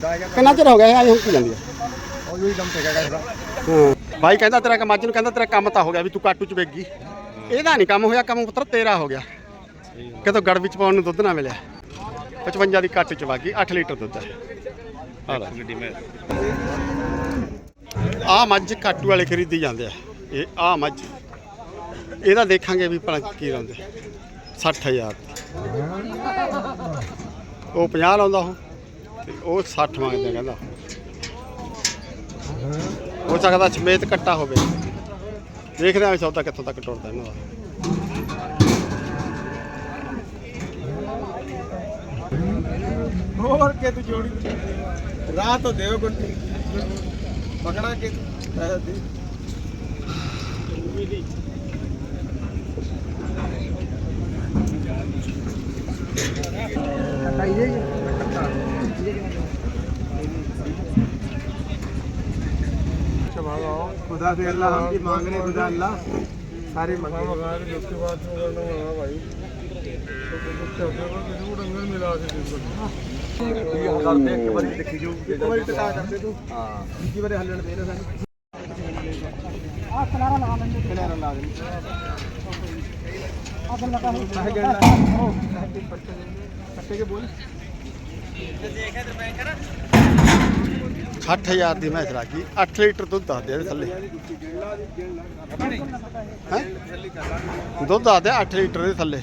ਕਿੰਨਾ ਚਿਰ ਹੋ ਗਿਆ ਇਹ ਹੁੱਕ ਜਾਂਦੀ ਆ? ਉਹ ਹੀ ਹਾਂ। ਭਾਈ ਕਹਿੰਦਾ ਤੇਰਾ ਕੰਮ ਅੱਜ ਨੂੰ ਕਹਿੰਦਾ ਤੇਰਾ ਕੰਮ ਤਾਂ ਹੋ ਗਿਆ ਵੀ ਤੂੰ ਕਾਟੂ ਚ ਵੇਗੀ। ਇਹਦਾ ਨਹੀਂ ਕੰਮ ਹੋਇਆ ਕੰਮ ਪੁੱਤਰ ਤੇਰਾ ਹੋ ਗਿਆ। ਕਿਤੋਂ ਗੜ ਵਿੱਚ ਪਾਉਣ ਨੂੰ ਦੁੱਧ ਨਾ ਮਿਲਿਆ। 55 ਦੀ ਕੱਟ ਚ ਵਾਗੀ 8 ਲੀਟਰ ਦੁੱਧ ਹੈ ਆ ਮੱਝ ਕਾਟੂ ਵਾਲੇ ਖਰੀਦੀ ਜਾਂਦੇ ਆ। ਇਹ ਆ ਮੱਝ। ਇਹਦਾ ਦੇਖਾਂਗੇ ਵੀ ਭਲਾ ਕੀ ਲਾਉਂਦੇ। 60000 ਉਹ 50 ਲਾਉਂਦਾ ਉਹ। ਤੇ ਉਹ 60 ਮੰਗਦਾ ਕਹਿੰਦਾ। ਹੋ ਸਕਦਾ ਸਮੇਤ ਕੱਟਾ ਹੋਵੇ। ਦੇਖਦੇ ਆਂ ਸੌਦਾ ਕਿੱਥੋਂ ਤੱਕ ਟੁੱਟਦਾ ਇਹਨਾਂ ਦਾ। ਹੋਰ ਕੇ ਤੂੰ ਜੋੜੀ ਰਾਤ ਤੋਂ ਦੇਵ ਗੁੱਟੀ। ਪਕੜਾ ਕੇ ਪੈਸੇ ਦੇ। खुदा से अल्लाह हम भी मांग रहे खुदा अल्लाह सारे मंगे उसके बाद भाई डंगर मिला एक बारी देखी जो एक बारी टका कर दे तू हां दूसरी बारी हल्लन देना सानू आ कलारा लगा लेंगे कलारा लगा देंगे आ लगा हो कह गया ओ पट्टे के बोल देखा तो मैं करा 60000 ਦੀ ਮੈਂ ਚਲਾਕੀ 8 ਲੀਟਰ ਦੁੱਧ ਦੱਸਦੇ ਆ ਥੱਲੇ। ਹੈਂ? ਦੁੱਧ ਦੱਸਦੇ 8 ਲੀਟਰ ਦੇ ਥੱਲੇ।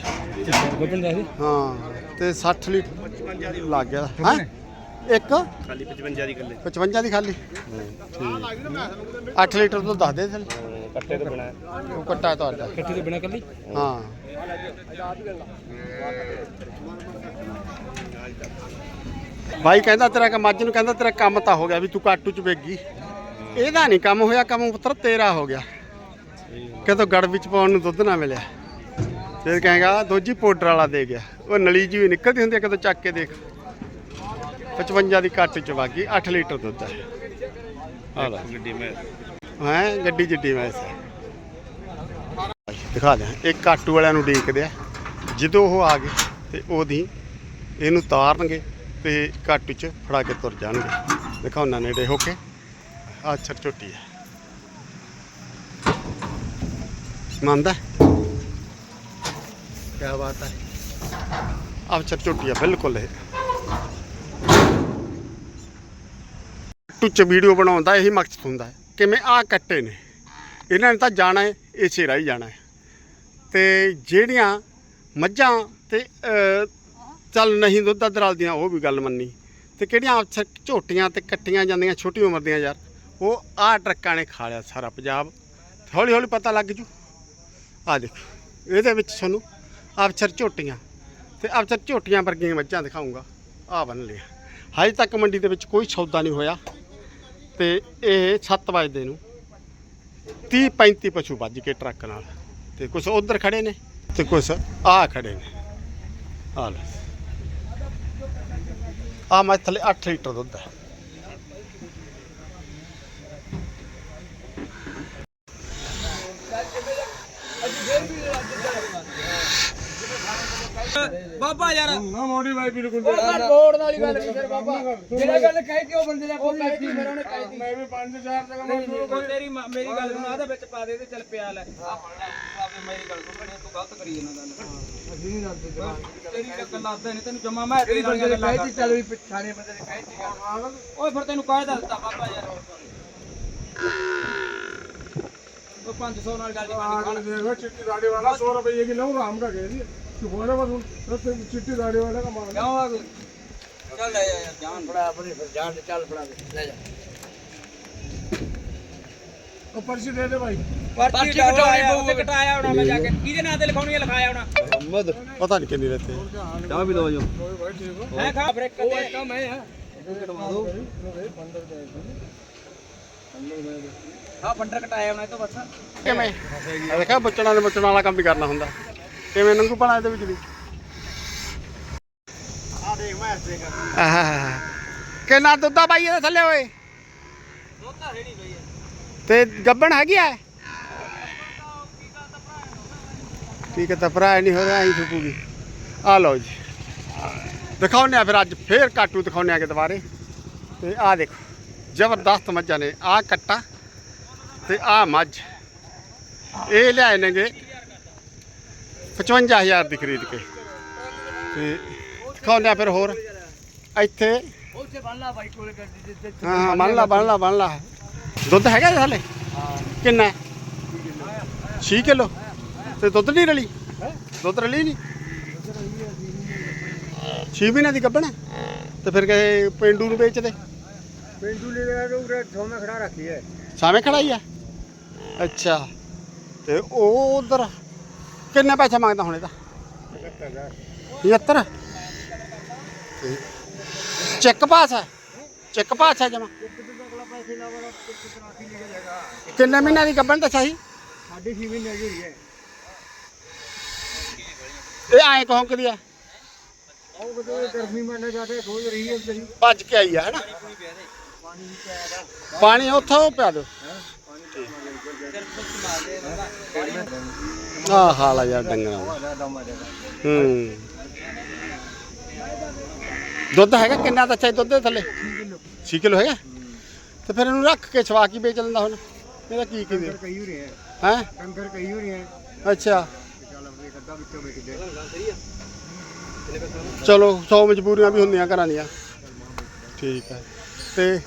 ਹਾਂ, ਤੇ 60 ਲੀਟਰ ਲੱਗ ਗਿਆ। ਹੈ? ਇੱਕ? ਖਾਲੀ 55 ਦੀ ਗੱਲੇ 55 ਦੀ ਖਾਲੀ। ਠੀਕ 8 ਲੀਟਰ ਦੁੱਧ ਦੱਸਦੇ ਥੱਲੇ ਕੱਟੇ ਤੋਂ ਬਣਾਇਆ ਉਹ ਕੱਟਾ ਤੁਹਾਡਾ। ਕੱਟੀ ਤੋਂ ਬਿਨਾ ਕੱਲੀ ਹਾਂ। ਭਾਈ ਕਹਿੰਦਾ ਤੇਰਾ ਕੰਮ ਅੱਜ ਨੂੰ ਕਹਿੰਦਾ ਤੇਰਾ ਕੰਮ ਤਾਂ ਹੋ ਗਿਆ ਵੀ ਤੂੰ ਕਾਟੂ ਚ ਵੇਗੀ ਇਹਦਾ ਨਹੀਂ ਕੰਮ ਹੋਇਆ, ਕੰਮ ਪੁੱਤਰ ਤੇਰਾ ਹੋ ਗਿਆ। ਕਿਤੋਂ ਗੜ ਵਿੱਚ ਪਾਉਣ ਨੂੰ ਦੁੱਧ ਨਾ ਮਿਲਿਆ। ਫਿਰ ਕਹੇਗਾ, ਦੋਜੀ ਪਾਊਡਰ ਵਾਲਾ ਦੇ ਗਿਆ। ਉਹ ਨਲੀ ਜੀ ਵੀ ਨਿਕਲਦੀ ਹੁੰਦੀ ਆ ਚੱਕ ਕੇ ਦੇਖ। 55 ਦੀ ਕੱਟ ਚ ਵਾਗੀ 8 ਲੀਟਰ ਦੁੱਧ ਹੈ ਆ ਲੈ। ਗੱਡੀ ਮੈਂ ਹੈ, ਗੱਡੀ ਜਿੱਡੀ ਮੈਂ ਦਿਖਾ ਦਿਆਂ ਇਹ ਕਾਟੂ ਵਾਲਿਆਂ ਨੂੰ ਡੀਕਦੇ ਆ। ਜਦੋਂ ਉਹ ਆ ਗਏ ਤੇ ਉਹਦੀ ਇਹਨੂੰ ਤਾਰਨਗੇ। ਤੇ ਕਾਟੂ ਚ ਫੜਾ ਕੇ ਤੁਰ ਜਾਣਗੇ। ਦਿਖਾਉਣਾ ਨੇੜੇ ਹੋ ਕੇ। ਆ ਛਰ ਝੋਟੀ ਹੈ। ਮੰਨਦਾ? ਕੀ ਬਾਤ ਹੈ। ਆ ਛਰ ਝੋਟੀ ਹੈ ਬਿਲਕੁਲ ਇਹ। ਕਾਟੂ ਚ ਵੀਡੀਓ ਬਣਾਉਣ ਦਾ ਇਹੀ ਮਕਸਦ ਹੁੰਦਾ ਹੈ ਕਿਵੇਂ ਆ ਕੱਟੇ ਨੇ। ਇਹਨਾਂ ਨੇ ਤਾਂ ਜਾਣਾ ਹੈ ਇਸੇ ਰਾਹ ਹੀ ਜਾਣਾ ਹੈ। ਤੇ ਜਿਹੜੀਆਂ ਮੱਝਾਂ ਤੇ ਚੱਲ ਨਹੀਂ ਦੁੱਧ ਦੱਧ ਰਲਦੀਆਂ ਉਹ ਵੀ ਗੱਲ ਮੰਨੀ। ਤੇ ਕਿਹੜੀਆਂ ਅਫਸਰ ਝੋਟੀਆਂ ਤੇ ਕੱਟੀਆਂ ਜਾਂਦੀਆਂ, ਛੋਟੀ ਉਮਰ ਦੀਆਂ ਯਾਰ। ਉਹ ਆਹ ਟਰੱਕਾਂ ਨੇ ਖਾ ਲਿਆ ਸਾਰਾ ਪੰਜਾਬ। ਹੌਲੀ ਹੌਲੀ ਪਤਾ ਲੱਗ ਜੂ। ਆ ਦੇਖੋ, ਇਹਦੇ ਵਿੱਚ ਤੁਹਾਨੂੰ ਅਫਸਰ ਝੋਟੀਆਂ ਤੇ ਅਫਸਰ ਝੋਟੀਆਂ ਵਰਗੀਆਂ ਮੱਝਾਂ ਦਿਖਾਉਂਗਾ ਆ ਬੰਨ ਲਿਆ। ਹਜੇ ਤੱਕ ਮੰਡੀ ਦੇ ਵਿੱਚ ਕੋਈ ਸੌਦਾ ਨਹੀਂ ਹੋਇਆ। ਤੇ ਇਹ 7 ਵਜੇ ਨੂੰ 30 35 ਪਸ਼ੂ ਵੱਜ ਕੇ ਟਰੱਕ ਨਾਲ। ਤੇ ਕੁਝ ਉਧਰ ਖੜੇ ਨੇ ਤੇ ਕੁਝ ਆ ਖੜੇ ਨੇ। ਆ ਲੈ ਆ ਮੈਂ ਥੱਲੇ 8 ਲੀਟਰ ਦੁੱਧ ਹੈ। ਬਾਬਾ ਯਾਰ। ਨਾ ਮੋੜੀ ਬਾਈ ਬਿਲਕੁਲ ਉਹਨਾਂ ਬੋਰਡ ਨਾਲ ਗੱਲ ਨਹੀਂ ਬਾਬਾ। ਜਿਹੜਾ ਗੱਲ ਕਹੀ ਤੇ ਉਹ ਬੰਦੇ ਨੇ ਕੋਈ ਨਹੀਂ ਮੇਰਾ ਉਹਨੇ ਕਹੀ ਮੈਂ ਵੀ 5-4 ਜਗ੍ਹਾ ਮੈਂ ਸ਼ੁਰੂ ਤੇਰੀ ਮੇਰੀ ਗੱਲ ਨੂੰ ਆਦਾ ਵਿੱਚ ਪਾ ਦੇ ਤੇ ਚੱਲ ਪਿਆ ਲੈ ਆਪੇ ਮੇਰੀ ਗੱਲ ਸੁਣ ਤੂੰ ਗਲਤ ਕਰੀ ਇਹਨਾਂ ਗੱਲ ਅਸੀਂ ਨਹੀਂ ਕਰਦੇ ਤੇਰੀ ਗੱਲ ਲੱਗਦਾ ਨਹੀਂ ਤੈਨੂੰ ਜਮਾ ਮੈਂ ਤੇਰੀ ਗੱਲ ਕਹੀ ਚੱਲ ਵੀ ਪਿਛਾਣੇ ਬੰਦੇ ਨੇ ਕਹੀ ਸੀ ਓਏ ਫਿਰ ਤੈਨੂੰ ਕਾਹਦਾ ਦਿੱਤਾ ਬਾਬਾ ਯਾਰ? ਉਹ 500 ਨਾਲ ਗੱਲ ਦੀ ਬਣ ਗਈ ਚਿੱਟੀ ਰਾੜੀ ਵਾਲਾ 100 ਰੁਪਏ ਕਿਲੋ ਆਰਾਮ ਦਾ ਗਏ ਜੀ दिए तू बोले बस रस्ते में चिट्टी दाढ़ी वाले का माल ਕਿਉਂ ਆ ਚੱਲ ਲੈ ਯਾਰ ਜਾਨ ਫੜਾ ਆਪਣੀ ਫਿਰ ਜਾਨ ਤੇ ਚੱਲ ਫੜਾ ਦੇ ਲੈ ਜਾ और पर्ची दे दे भाई ਪਰਚੀ ਕਟਾਉਣੀ ਪਊ ਤੇ ਕਟਾਇਆ ਹੋਣਾ ਮੈਂ ਜਾ ਕੇ ਕਿਹਦੇ ਨਾਂ ਤੇ ਲਿਖਾਉਣੀ ਹੈ ਲਿਖਾਇਆ ਹੋਣਾ ਪਤਾ ਨਹੀਂ ਕਿੰਨੀ ਰਹਤੇ ਹੈ ਖਾ ਬ੍ਰੇਕ ਕਰ ਦੇ ਕੰਮ ਹੈ ਹਾਂ ਬੰਡਰ ਕਟਾਇਆ ਹੋਣਾ ਇਹ ਤੋਂ ਬਸ ਕਿਵੇਂ ਆ ਦੇਖਿਆ ਬਚਣਾ ਦੇ ਬਚਣ ਵਾਲਾ ਕੰਮ ਵੀ ਕਰਨਾ ਹੁੰਦਾ ਕਿਵੇਂ ਲੰਘੂ ਭਲਾ ਇਹਦੇ ਵਿੱਚ ਵੀ? ਆ ਦੇਖ ਮੈਂ ਇਸ ਕਰ ਕਿੰਨਾ ਦੁੱਧਾ ਬਾਈ ਇਹਦੇ ਥੱਲੇ ਓਏ? ਦੋਤਾ ਹੈ ਨਹੀਂ ਬਈ ਤੇ ਗੱਬਣ ਹੈਗੀ ਆ? ਕੀ ਹੈ ਭਰਾ ਨਹੀਂ ਹੋ ਰਿਹਾ ਐਂ ਥੁਕੂਗੀ ਆ ਲਓ ਜੀ। ਦਿਖਾਉਣੇ ਆ ਫਿਰ ਅੱਜ ਫੇਰ ਕਾਟੂ ਦਿਖਾਉਨੇ ਆ ਕਿ ਦੁਬਾਰੇ। ਤੇ ਆ ਦੇਖੋ ਜ਼ਬਰਦਸਤ ਮੱਝਾਂ ਨੇ। ਆ ਕੱਟਾ ਤੇ ਆ ਮੱਝ। ਇਹ ਲਿਆਏ ਨੇਗੇ 55000 ਦੀ ਖਰੀਦ ਕੇ। ਤੇ ਦਿਖਾਉਂਦੇ ਆ ਫਿਰ ਹੋਰ। ਇੱਥੇ ਉੱਥੇ ਬੰਨ ਲਾ ਬਾਈ ਕੋਲੇ ਕਰ ਦਿੱਤੇ ਹਾਂ ਹਾਂ ਬਣ ਲਾ ਬਣ ਲਾ ਬਣ ਲਾ ਦੁੱਧ ਹੈਗਾ ਜੀ ਹਾਲੇ ਕਿੰਨਾ? 6 ਕਿਲੋ? ਤੇ ਦੁੱਧ ਨਹੀਂ ਰਲੀ? ਦੁੱਧ ਰਲੀ ਨਹੀਂ? 6 ਮਹੀਨਿਆਂ ਦੀ ਹੈ? ਤੇ ਫਿਰ ਕਹੇ ਪਿੰਡੂ ਨੂੰ ਵੇਚਦੇ। ਪਿੰਡੂ ਲੈ ਲਿਆ ਉਰੇ ਥੋਮੇ ਖੜਾ ਰੱਖੀ ਹੈ। ਸਾਵੇਂ ਖੜਾਈ ਆ? ਅੱਛਾ। ਤੇ ਉਹ ਉਧਰ ਕਿੰਨੇ ਪੈਸੇ ਮੰਗਦਾ ਹੁਣ ਇਹਦਾ? 75 ਚੈੱਕ ਪਾਸ ਹੈ? ਚੈੱਕ ਪਾਸ ਹੈ ਜਮਾ? ਕਿੰਨੇ ਮਹੀਨਿਆਂ ਦੀ ਗੱਭਣ ਦੱਸਿਆ ਸੀ? ਸਾਡੀ ਛੇ ਮਹੀਨੇ ਦੀ ਹੋਈ ਹੈ। ਇਹ ਐਂ ਕਹੋਂ ਕਦੀ ਆ ਉਹ ਕਿਤੇ ਗਰਮੀ ਮੰਨੇ ਜਾਂਦੇ ਸੋਚ ਰਹੀ ਹੈ ਤੇਰੀ ਭੱਜ ਕੇ ਆਈ ਆ ਹੈਨਾ ਪਾਣੀ ਉੱਥੋਂ ਪਿਆ ਦਿਓ। ਆ ਹਾਲ ਆ ਯਾਰ ਡੰਗਰਾਂ ਦਾ। ਹੂੰ। ਦੁੱਧ ਹੈਗਾ ਕਿੰਨਾ ਤਾਂ ਚਾਹੀ ਦੁੱਧ ਦੇ ਥੱਲੇ? 6 ਕਿਲੋ ਹੈਗਾ? ਤੇ ਫਿਰ ਇਹਨੂੰ ਰੱਖ ਕੇ ਛਵਾ ਕੀ ਵੇਚ ਲੈਂਦਾ ਹੁਣ। ਇਹਦਾ ਕੀ ਕੀ ਡੰਗਰ ਕਈ ਹੋ ਰਹੇ ਹੈ? ਹੈ ਡੰਗਰ ਕਈ ਹੋ ਰਹੇ ਹੈ ਅੱਛਾ। ਚੱਲ 100 ਮਜਬੂਰੀਆਂ ਵੀ ਹੁੰਦੀਆਂ ਘਰਾਂ ਦੀਆਂ। ਠੀਕ ਹੈ ਤੇ